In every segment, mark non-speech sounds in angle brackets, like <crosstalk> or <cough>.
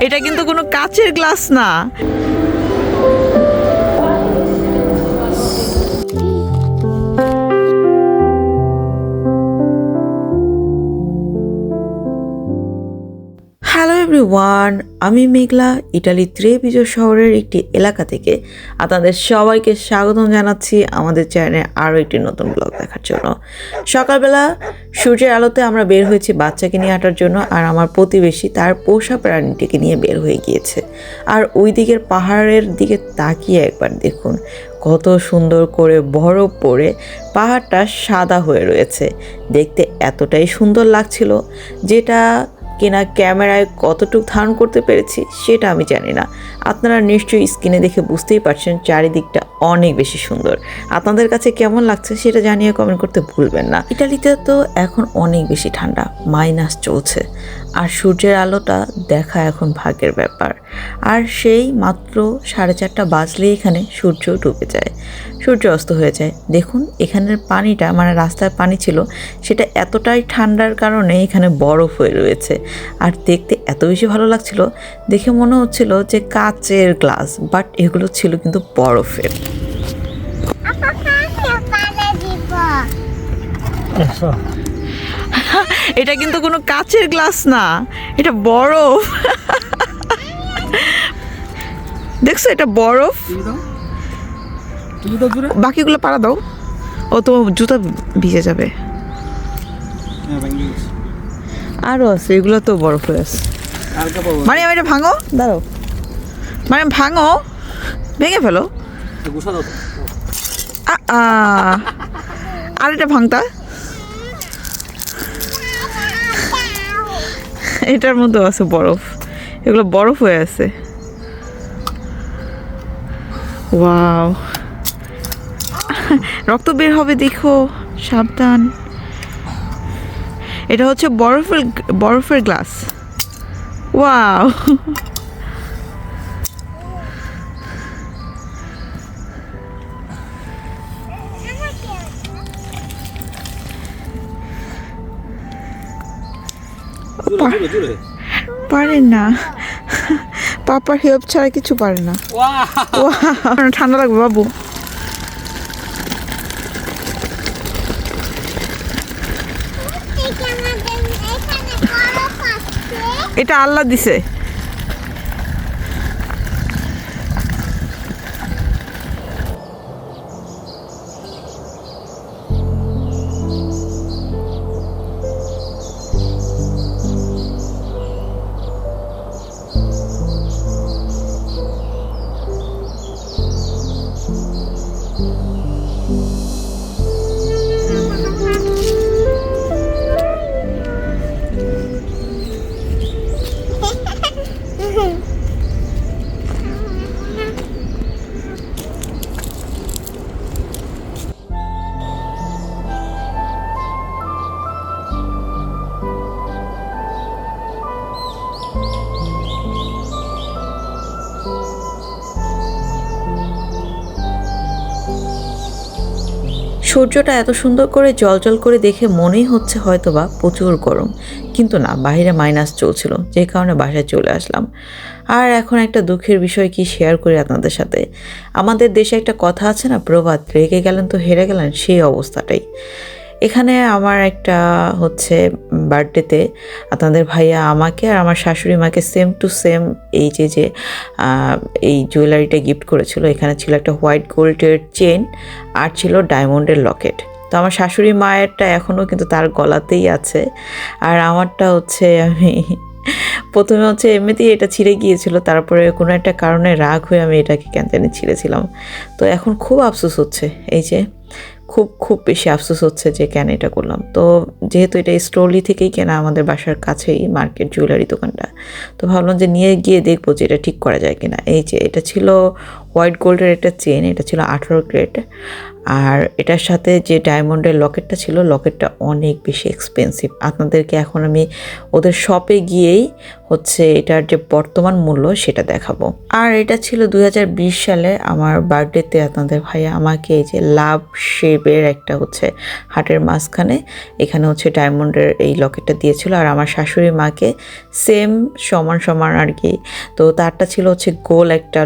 এটা কিন্তু কোনো কাচের গ্লাস না। এভরিওয়ান আমি মেঘলা, ইটালির ত্রেবিজো শহরের একটি এলাকা থেকে। আপনাদের সবাইকে স্বাগতম জানাচ্ছি আমাদের চ্যানেলে আরও একটি নতুন ব্লগ দেখার জন্য। সকালবেলা সূর্যের আলোতে আমরা বের হয়েছি বাচ্চাকে নিয়ে হাঁটার জন্য, আর আমার প্রতিবেশী তার পোষা প্রাণীটিকে নিয়ে বের হয়ে গিয়েছে। আর ওই দিকের পাহাড়ের দিকে তাকিয়ে একবার দেখুন, কত সুন্দর করে বরফ পড়ে পাহাড়টা সাদা হয়ে রয়েছে। দেখতে এতটাই সুন্দর লাগছিল, যেটা কিনা ক্যামেরায় কতটুকু ধারণ করতে পেরেছি সেটা আমি জানি না। আপনারা নিশ্চয়ই স্ক্রিনে দেখে বুঝতেই পারছেন চারিদিকটা অনেক বেশি সুন্দর। আপনাদের কাছে কেমন লাগছে সেটা জানিয়ে কমেন্ট করতে ভুলবেন না। ইটালিতে তো এখন অনেক বেশি ঠান্ডা, মাইনাস চলছে। আর সূর্যের আলোটা দেখা এখন ভাগ্যের ব্যাপার। আর সেই মাত্র সাড়ে চারটা বাজলে এখানে সূর্য ডুবে যায়। সূর্য অস্ত হয়ে যায়। দেখুন এখানের পানিটা মানে রাস্তার পানি ছিল সেটা এতটাই ঠান্ডার কারণে এখানে বরফ হয়ে রয়েছে। আর দেখতে এত বেশি ভালো লাগছিল দেখে মনে হচ্ছিল যে কাচের গ্লাস বাট এগুলো ছিল কিন্তু বরফের। এটা কিন্তু কোনো কাচের গ্লাস না এটা বরফ। দেখছ এটা বরফ। তুমি তো দূরে বাকিগুলো পাড়া দাও। ও তো জুতা ভিজে যাবে। হ্যাঁ আরও আছে এগুলো তো বরফ হয়ে আছে। মানে এটা ভাঙো। দাঁড়াও। মানে ভাঙো। ভেঙে ফেলো। গুছা দাও। তো। আ, আ। আর এটা ভাঙতা? এটার মধ্যেও আছে বরফ। এগুলো বরফ হয়ে আছে। ওয়াও। রক্ত বের হবে, দেখো। সাবধান। এটা হচ্ছে বরফের বরফের গ্লাস। ওয়াও। পারে না। পাপার হেল্প ছাড়া কিছু পারে না। ঠান্ডা লাগবে বাবু। এটা আল্লাহ দিছে। সূর্যটা এত সুন্দর করে জলজল করে দেখে মনেই হচ্ছে হয়তো বা প্রচুর গরম। কিন্তু না বাইরে মাইনাস চলছিল, যে কারণে বাসায় চলে আসলাম। আর এখন একটা দুঃখের বিষয় কি শেয়ার করি আপনাদের সাথে? আমাদের দেশে একটা কথা আছে না, প্রভাত রেগে গেলেন তো হেরে গেলেন, সেই অবস্থাটাই। এখানে আমার একটা হচ্ছে বার্থডেতে আপনাদের ভাইয়া আমাকে আর আমার শাশুড়ি মাকে সেম টু সেম এই যে যে এই জুয়েলারিটা গিফট করেছিল। এখানে ছিল একটা হোয়াইট গোল্ডের চেন আর ছিল ডায়মন্ডের লকেট তো আমার শাশুড়ি মায়েরটা এখনও কিন্তু তার গলাতেই আছে। আর আমারটা হচ্ছে আমি <laughs> প্রথমে হচ্ছে এমনিতেই এটা ছিঁড়ে গিয়েছিল, তারপরে কোনো একটা কারণে রাগ হয়ে আমি এটাকে কেন জানি ছিঁড়েছিলাম। তো এখন খুব আফসোস হচ্ছে, এই যে খুব খুব বেশি আফসোস হচ্ছে যে কেন এটা করলাম। তো যেহেতু এটা স্টোরলি থেকেই কেনা আমাদের বাসার কাছেই মার্কেট জুয়েলারি দোকানটা, তো ভাবলাম যে নিয়ে গিয়ে দেখব যে এটা ঠিক করা যায় কিনা। এই যে এটা ছিল হোয়াইট গোল্ডের একটা চেন এটা ছিল আঠেরো গ্রেড আর এটার সাথে যে ডায়মন্ডের লকেটটা ছিল, লকেটটা অনেক বেশি এক্সপেন্সিভ আপনাদেরকে এখন আমি ওদের শপে গিয়েই হচ্ছে এটার যে বর্তমান মূল্য সেটা দেখাবো। আর এটা ছিল দু হাজার বিশ সালে আমার বার্থডেতে আপনাদের ভাইয়া আমাকে এই যে লাভ শেপের একটা হচ্ছে হাটের মাঝখানে এখানে হচ্ছে ডায়মন্ডের এই লকেটটা দিয়েছিল। আর আমার শাশুড়ি মাকে সেম সমান সমান আর কি। তো তারটা ছিল হচ্ছে গোল একটা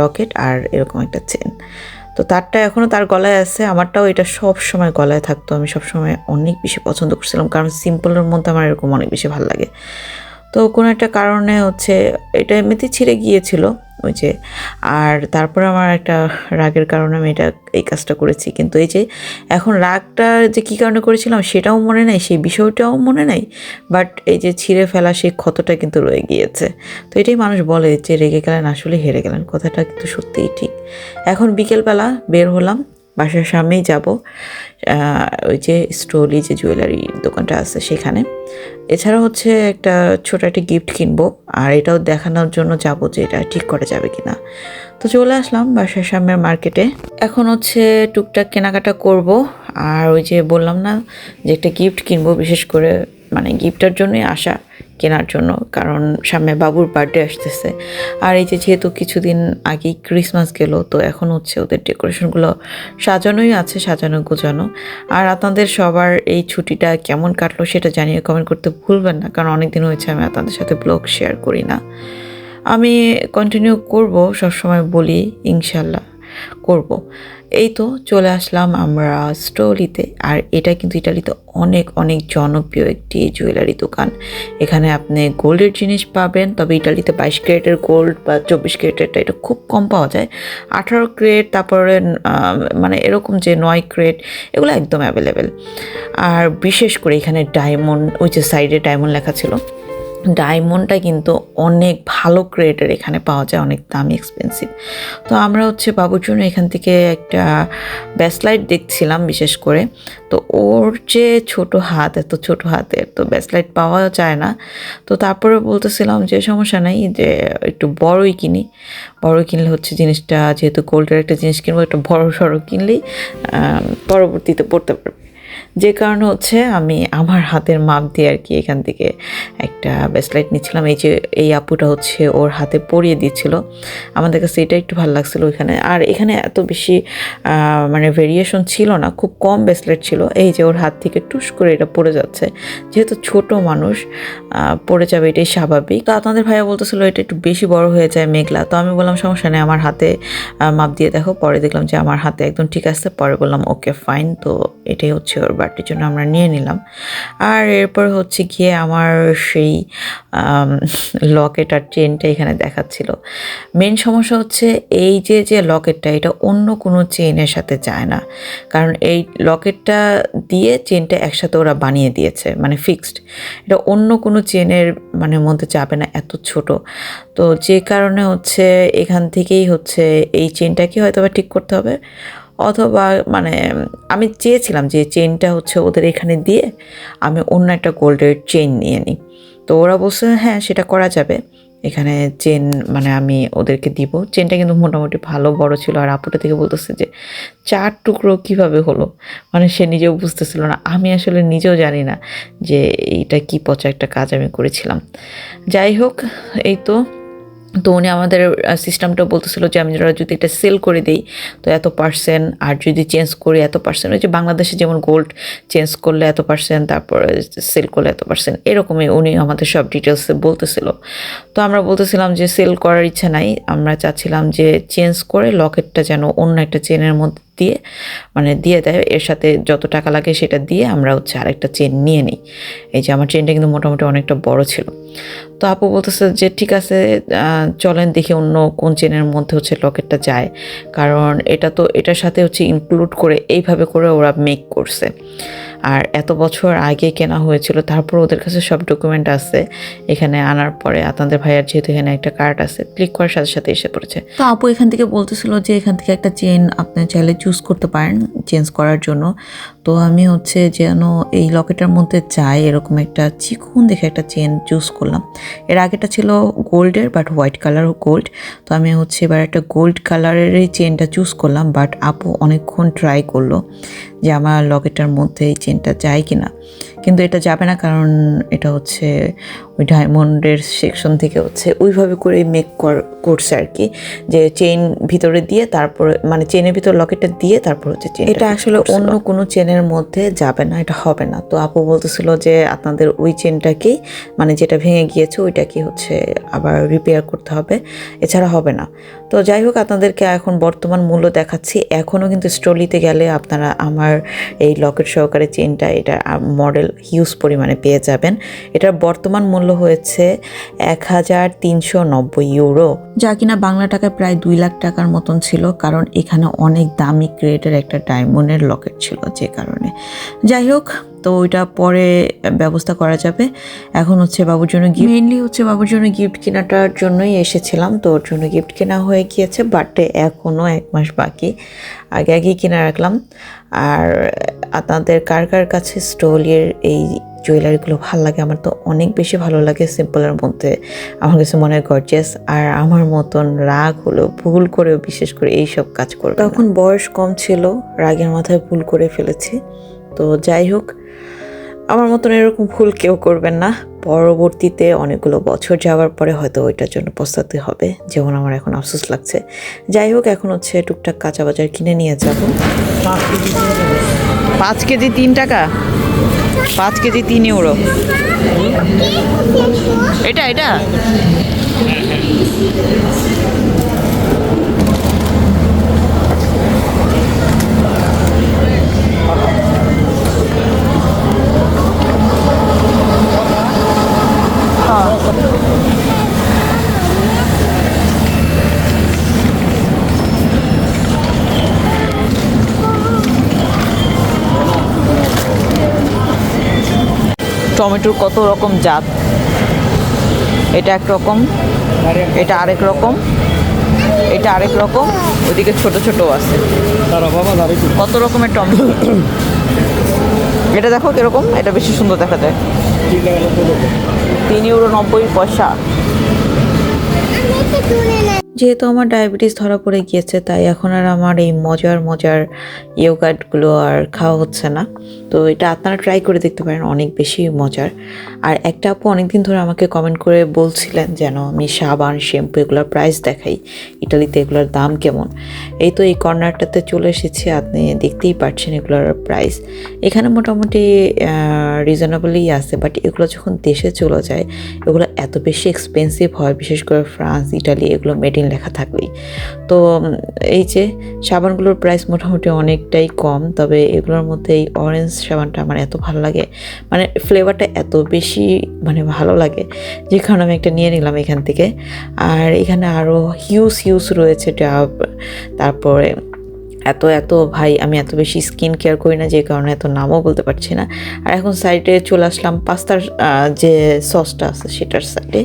লকেট আর এরকম একটা চেন তো তারটা এখনও তার গলায় আছে, আমারটাও এটা সব সময় গলায় থাকতো। আমি সব সময় অনেক বেশি পছন্দ করছিলাম, কারণ সিম্পলের মধ্যে আমার এরকম অনেক বেশি ভালো লাগে। তো কোনো একটা কারণে হচ্ছে এটা এমনিতেই ছিঁড়ে গিয়েছিল ওই যে, আর তারপর আমার একটা রাগের কারণে আমি এটা এই কাজটা করেছি। কিন্তু এই যে এখন রাগটা যে কী কারণে করেছিলাম সেটাও মনে নাই, সেই বিষয়টাও মনে নাই, বাট এই যে ছিঁড়ে ফেলা সেই ক্ষতটা কিন্তু রয়ে গিয়েছে। তো এটাই মানুষ বলে যে রেগে গেলেন আসলে হেরে গেলেন, কথাটা কিন্তু সত্যিই ঠিক। এখন বিকেলবেলা বের হলাম বাসার সামনেই যাব। ওই যে স্টোলি যে জুয়েলারি দোকানটা আছে সেখানে। এছাড়া হচ্ছে একটা ছোট একটা গিফট কিনবো। আর এটাও দেখানোর জন্য যাব যে এটা ঠিক করা যাবে কিনা। তো চলে আসলাম বাসার সামনের মার্কেটে এখন হচ্ছে টুকটাক কেনাকাটা করব। আর ওই যে বললাম না যে একটা গিফট কিনবো বিশেষ করে মানে গিফটের জন্যই আসা। কেনার জন্য, কারণ সামনে বাবুর বার্থডে আসতেছে। আর এই যে যেহেতু কিছুদিন আগেই ক্রিসমাস গেল, তো এখন হচ্ছে ওদের ডেকোরেশনগুলো সাজানোই আছে, সাজানো গোছানো। আর আপনাদের সবার এই ছুটিটা কেমন কাটলো সেটা জানিয়ে কমেন্ট করতে ভুলবেন না, কারণ অনেক দিন হয়েছে আমি আপনাদের সাথে ব্লগ শেয়ার করি না। আমি কন্টিনিউ করব, সবসময় বলি, ইনশাল্লাহ। করব। এই তো চলে আসলাম আমরা স্টোলিতে আর এটা কিন্তু ইটালিতে অনেক অনেক জনপ্রিয় একটি জুয়েলারি দোকান। এখানে আপনি গোল্ডের জিনিস পাবেন, তবে ইটালিতে বাইশ ক্যারেটের গোল্ড বা চব্বিশ ক্যারেটেরটা এটা খুব কম পাওয়া যায়। আঠারো ক্রেট তারপরে মানে এরকম যে নয় ক্রেট এগুলো একদম অ্যাভেলেবেল আর বিশেষ করে এখানে ডায়মন্ড ওই যে সাইডে ডায়মন্ড লেখা ছিল। ডায়মন্ডটা কিন্তু অনেক ভালো গ্রেডের এখানে পাওয়া যায়, অনেক দামি এক্সপেন্সিভ তো আমরা হচ্ছে বাবুর জন্য এখান থেকে একটা ব্যাসলাইট দেখছিলাম বিশেষ করে। তো ওর যে ছোট হাত, এত ছোট হাতের তো ব্যাসলাইট পাওয়া যায় না। তো তারপরে বলতেছিলাম যে সমস্যা নাই যে একটু বড়ই কিনি। বড় কিনলে হচ্ছে জিনিসটা যেহেতু গোল্ডের একটা জিনিস কিনবো, একটু বড় সড়ো কিনলেই পরবর্তীতে পড়তে পারবে। যে কারণে হচ্ছে আমি আমার হাতের মাপ দিয়ে আর কি এখান থেকে একটা ব্রেসলাইট নিচ্ছিলাম। এই যে এই আপুটা হচ্ছে ওর হাতে পরিয়ে দিচ্ছিল। আমাদের কাছে এটা একটু ভালো লাগছিল ওইখানে। আর এখানে এত বেশি মানে ভেরিয়েশন ছিল না, খুব কম ব্রেসলেট ছিল। এই যে ওর হাত থেকে টুস করে এটা পড়ে যাচ্ছে। যেহেতু ছোট মানুষ পড়ে যাবে এটাই স্বাভাবিক। তো আপনাদের ভাইয়া বলতেছিল এটা একটু বেশি বড় হয়ে যায় মেঘলা। তো আমি বললাম, সমস্যা নেই, আমার হাতে মাপ দিয়ে দেখো। পরে দেখলাম যে আমার হাতে একদম ঠিক আছে। পরে বললাম ওকে ফাইন তো এটাই হচ্ছে ওর বার্থডের জন্য আমরা নিয়ে নিলাম। আর এরপর হচ্ছে গিয়ে আমার সেই লকেট আর চেনটা এখানে দেখাচ্ছিল। মেন সমস্যা হচ্ছে এই যে যে লকেটটা, এটা অন্য কোনো চেনের সাথে যায় না। কারণ এই লকেটটা দিয়ে চেনটা একসাথে ওরা বানিয়ে দিয়েছে মানে ফিক্সড এটা অন্য কোনো চেনের মানে মধ্যে যাবে না, এত ছোট। তো যে কারণে হচ্ছে এখান থেকেই হচ্ছে এই চেনটাকে হয়তো বা ঠিক করতে হবে? অথবা মানে আমি চেয়েছিলাম যে চেনটা হচ্ছে ওদের এখানে দিয়ে আমি অন্য একটা গোল্ডের চেন নিয়ে নিই। তো ওরা বলছে হ্যাঁ সেটা করা যাবে। এখানে চেন মানে আমি ওদেরকে দিব। চেনটা কিন্তু মোটামুটি ভালো, বড় ছিল। আর আপুটা থেকে বলতেছে যে, চার টুকরো কীভাবে হলো? মানে সে নিজেও বুঝতেছিল না। আমি আসলে নিজেও জানি না যে এইটা কি পচা একটা কাজ আমি করেছিলাম। যাই হোক, এই তো। তো উনি আমাদের সিস্টেমটা বলতেছিল যে আমি যদি এটা সেল করে দিই, তো এত পার্সেন্ট আর যদি চেঞ্জ করি এত পার্সেন্ট ওই যে বাংলাদেশে যেমন গোল্ড চেঞ্জ করলে এত পার্সেন্ট তারপরে সেল করলে এত পার্সেন্ট এরকমই উনি আমাদের সব ডিটেলসে বলতেছিল। তো আমরা বলতেছিলাম যে সেল করার ইচ্ছা নাই, আমরা চাচ্ছিলাম যে চেঞ্জ করে লকেটটা যেন অন্য একটা চেনের মধ্যে দিয়ে মানে দিয়ে দেয়, এর সাথে যত টাকা লাগে সেটা দিয়ে আমরা হচ্ছে আরেকটা চেন নিয়ে নিই। এই যে আমার চেনটা কিন্তু মোটামুটি অনেকটা বড় ছিল। তো আপু বলতেছে যে, ঠিক আছে চলেন দেখি অন্য কোন চেনের মধ্যে হচ্ছে লকেটটা যায়। কারণ এটা তো, এটার সাথে হচ্ছে ইনক্লুড করে এইভাবে করে ওরা মেক করছে। আর এত বছর আগে কেনা হয়েছিল, তারপর ওদের কাছে সব ডকুমেন্ট আছে। এখানে আনার পরে আপনাদের ভাইয়ার যেহেতু এখানে একটা কার্ড আছে ক্লিক করার সাথে সাথে এসে পড়েছে। তো আপু এখান থেকে বলতেছিল যে এখান থেকে একটা চেন আপনি চাইলে চুজ করতে পারেন চেঞ্জ করার জন্য। তো আমি হচ্ছে যেন এই লকেটের মধ্যে চাই এরকম একটা চিকুন দেখে একটা চেন চুজ করলাম। এর আগেটা ছিল গোল্ডের বাট হোয়াইট কালার গোল্ড তো আমি হচ্ছে এবার একটা গোল্ড কালারেরই চেনটা চুজ করলাম বাট আপু অনেকক্ষণ ট্রাই করল। যে আমার লকেটের মধ্যে এই চেনটা যায় কি না কিন্তু এটা যাবে না কারণ এটা হচ্ছে ওই ডায়মন্ডের সেকশন থেকে হচ্ছে ওইভাবে করে মেক করছে আর কি। যে চেইন ভিতরে দিয়ে তারপরে মানে চেনের ভিতর লকেটটা দিয়ে তারপর হচ্ছে চেন এটা আসলে অন্য কোনো চেনের মধ্যে যাবে না এটা হবে না। তো আপু বলতেছিল যে আপনাদের ওই চেনটাকেই মানে যেটা ভেঙে গিয়েছে ওইটাকে হচ্ছে আবার রিপেয়ার করতে হবে এছাড়া হবে না। তো যাই হোক আপনাদেরকে এখন বর্তমান মূল্য দেখাচ্ছি। এখনও কিন্তু স্টোলিতে গেলে আপনারা আমার এই লকেট সহকারে চেনটা এটা মডেল হিউজ পরিমাণে পেয়ে যাবেন। এটার বর্তমান মূল্য হয়েছে এক হাজার তিনশো নব্বই ইউরো। যা কিনা বাংলা টাকায় প্রায় দুই লাখ টাকার মতন ছিল, কারণ এখানে অনেক দামি ক্রেটের একটা ডায়মন্ডের লকেট ছিল যে কারণে। যাই হোক তো ওইটা পরে ব্যবস্থা করা যাবে। এখন হচ্ছে বাবুর জন্য গিফট মেইনলি হচ্ছে বাবুর জন্য গিফট কেনাটার জন্যই এসেছিলাম। তো ওর জন্য গিফট কেনা হয়ে গিয়েছে বার্থডে এখনও এক মাস বাকি। আগে আগেই কিনে রাখলাম। আর আপনাদের কার কার কাছে স্টোলির এই জুয়েলারিগুলো ভালো লাগে আমার তো অনেক বেশি ভালো লাগে সিম্পলের মধ্যে। আমার কাছে মনে হয় গর্জিয়াস আর আমার মতন রাগ হলো ভুল করেও বিশেষ করে এই সব কাজ করবে তখন বয়স কম ছিল রাগের মাথায় ভুল করে ফেলেছি। তো যাই হোক আমার মতন এরকম ভুল কেউ করবেন না। পরবর্তীতে অনেকগুলো বছর যাওয়ার পরে হয়তো ওইটার জন্য পস্তাতে হবে। যেমন আমার এখন আফসোস লাগছে। যাই হোক এখন হচ্ছে টুকটাক কাঁচা বাজার কিনে নিয়ে যাব। পাঁচ কেজি তিন টাকা। পাঁচ কেজি তিন ইউরো। এটা এটা? টমেটোর কত রকম জাত? এটা এক রকম এটা আরেক রকম এটা আরেক রকম ওদিকে ছোট ছোট আছে। কত রকমের টমেটো? <coughs> এটা দেখো কীরকম এটা বেশি সুন্দর দেখা যায়। তিন ইউরো নব্বই পয়সা। যেহেতু আমার ডায়াবেটিস ধরা পড়ে গিয়েছে, তাই এখন আর আমার এই মজার মজার ইয়োগার্টগুলো আর খাওয়া হচ্ছে না। তো এটা আপনারা ট্রাই করে দেখতে পারেন, অনেক বেশি মজার। আর একটা আপু অনেকদিন ধরে আমাকে কমেন্ট করে বলছিলেন যেন আমি সাবান শ্যাম্পু এগুলোর প্রাইস দেখাই, ইটালিতে এগুলোর দাম কেমন? এই তো এই কর্নারটাতে চলে এসেছি, আপনি দেখতেই পাচ্ছেন এগুলোর প্রাইস এখানে মোটামুটি রিজনেবলই আছে বাট এগুলো যখন দেশে চলে যায়, এগুলো এত বেশি এক্সপেন্সিভ হয়, বিশেষ করে ফ্রান্স, ইটালি, এগুলো মেড ইন লেখা থাকলেই তো এই যে সাবানগুলোর প্রাইস মোটামুটি অনেকটাই কম, তবে এগুলোর মধ্যে এই অরেঞ্জ সাবানটা আমার এত ভালো লাগে। মানে ফ্লেভারটা এত বেশি মানে ভালো লাগে, যে কারণে আমি একটা নিয়ে নিলাম এখান থেকে। আর এখানে আরও হিউজ হিউজ রয়েছে ডাব, তারপরে এত এত, ভাই, আমি এত বেশি স্কিন কেয়ার করি না, যে কারণে এত নামও বলতে পারছি না। আর এখন সাইডে চলে আসলাম পাস্তার যে সসটা আছে সেটার সাইডে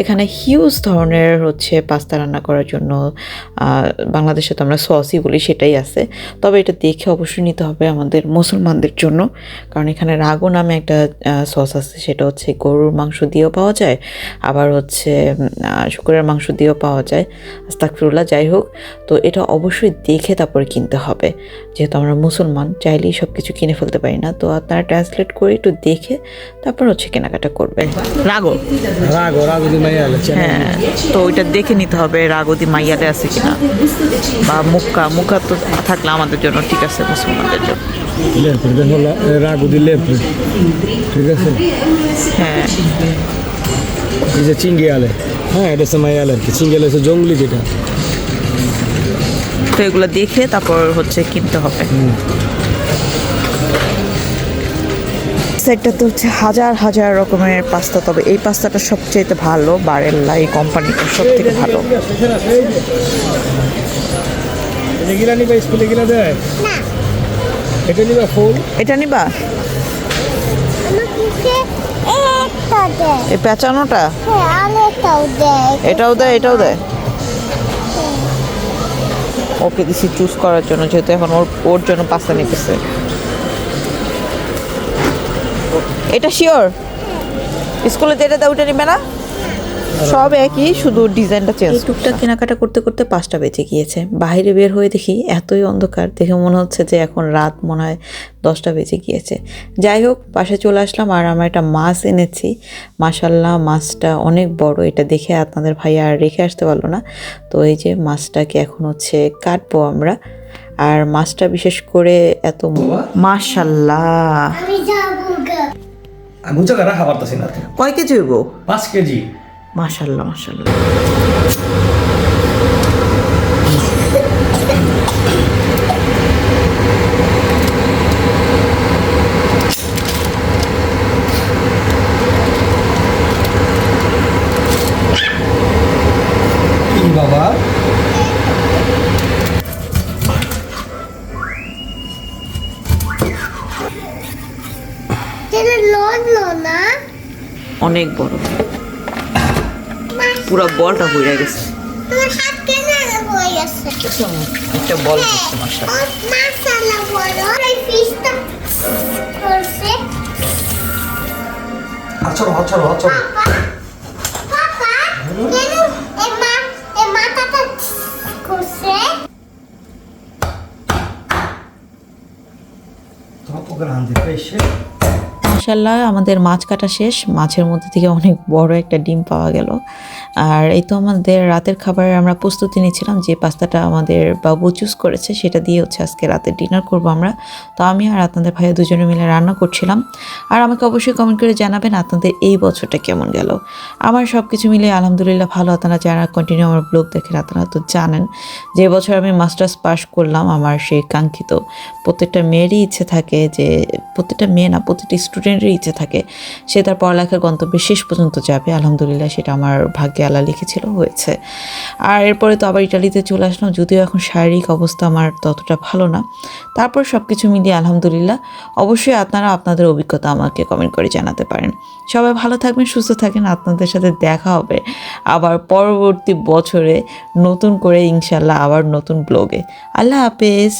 এখানে হিউজ ধরনের হচ্ছে পাস্তা রান্না করার জন্য বাংলাদেশে তো আমরা সসই বলি, সেটাই আছে। তবে এটা দেখে অবশ্যই নিতে হবে আমাদের মুসলমানদের জন্য। কারণ এখানে রাগো নামে একটা সস আছে, সেটা হচ্ছে গরুর মাংস দিয়েও পাওয়া যায়, আবার হচ্ছে শুকুরের মাংস দিয়েও পাওয়া যায়। আস্তাকফিরুল্লাহ যাই হোক। তো এটা অবশ্যই দেখে তারপরে কিনতে হবে। যেহেতু আমরা মুসলমান চাইলেই সব কিছু কিনে ফেলতে পারি না। তো আপনারা ট্রান্সলেট করে একটু দেখে তারপর হচ্ছে কেনাকাটা করবেন। রাগো? রাগো রাগো দি মাইয়া হ্যাঁ তো ওইটা দেখে নিতে হবে রাগদি মাইয়াতে আছে কিনা। বা মুক্কা মুক্কা তো থাকলে আমাদের জন্য ঠিক আছে মুসলমানদের জন্য। ঠিক আছে? হ্যাঁ। এই যে আলে। হ্যাঁ এটা মাইয়া আলে আর কি? চিঙ্গি আলে জঙ্গলি যেটা। তো এগুলো দেখে তারপর হচ্ছে কিনতে হবে। সাইডটা তো হচ্ছে হাজার হাজার রকমের পাস্তা তবে এই পাস্তাটা সবচেয়ে ভালো বারেল্লা এই কোম্পানিটা সব থেকে ভালো গিলা নিবা স্কুলে গিলা দেয়? এটা নিবা এই পেঁচানোটা? হ্যাঁ এটাও দেয় এটাও দেয়? ওকে দিছি চুজ করার জন্য, যেহেতু এখন ওর ওর জন্য পাস্তা নিতেছে। এটা শিওর স্কুলে যেটা দেয় ওটা নিবে না? সব একই শুধু ডিজাইনটা চেঞ্জ টুকটাক কেনাকাটা করতে করতে পাঁচটা বেজে গিয়েছে। বাইরে বের হয়ে দেখি এতই অন্ধকার দেখে মনে হচ্ছে যে এখন রাত মনে হয় দশটা বেজে গিয়েছে। যাই হোক পাশে চলে আসলাম আর আমরা একটা মাছ এনেছি। মাসাল্লাহ মাছটা অনেক বড় এটা দেখে আপনাদের ভাই আর রেখে আসতে পারল না। তো এই যে মাছটাকে এখন হচ্ছে কাটবো আমরা। আর মাছটা বিশেষ করে এত তো। কয় কেজি হইব? পাঁচ কেজি। মাশাল্লাহ মাশাল্লাহ কি বাবা? অনেক বড়। পুরো বলটা হয়ে গেছে। একটা বল আচ্ছা আচ্ছা আচ্ছা আমাদের মাছ কাটা শেষ। মাছের মধ্যে থেকে অনেক বড় একটা ডিম পাওয়া গেল। আর এই তো আমাদের রাতের খাবারের আমরা প্রস্তুতি নিয়েছিলাম যে পাস্তাটা আমাদের বাবু চুজ করেছে, সেটা দিয়ে হচ্ছে আজকে রাতে ডিনার করব আমরা। তো আমি আর আপনাদের ভাইয়া দুজনে মিলে রান্না করছিলাম। আর আমাকে অবশ্যই কমেন্ট করে জানাবেন আপনাদের এই বছরটা কেমন গেল। আমার সব কিছু মিলে আলহামদুলিল্লাহ ভালো। আপনারা যারা কন্টিনিউ আমার ব্লগ দেখেন, আপনারা তো জানেন যে বছর আমি মাস্টার্স পাস করলাম আমার সেই কাঙ্ক্ষিত প্রত্যেকটা মেয়েরই ইচ্ছে থাকে যে, প্রত্যেকটা মেয়ে না, প্রত্যেকটা স্টুডেন্টেরই ইচ্ছে থাকে। সে তার পড়ালেখার গন্তব্যে শেষ পর্যন্ত যাবে, আলহামদুলিল্লাহ সেটা আমার ভাগ্যে আল্লাহ লিখেছিল হয়েছে। আর এরপরে তো আবার ইটালিতে চলে আসলাম, যদিও এখন শারীরিক অবস্থা আমার ততটা ভালো না। তারপর সব কিছু মিলিয়ে আলহামদুলিল্লাহ, অবশ্যই আপনারা আপনাদের অভিজ্ঞতা আমাকে কমেন্ট করে জানাতে পারেন। সবাই ভালো থাকবেন, সুস্থ থাকেন, আপনাদের সাথে দেখা হবে আবার পরবর্তী বছরে নতুন করে ইনশাল্লাহ আবার নতুন ব্লগে আল্লাহ হাফেজ।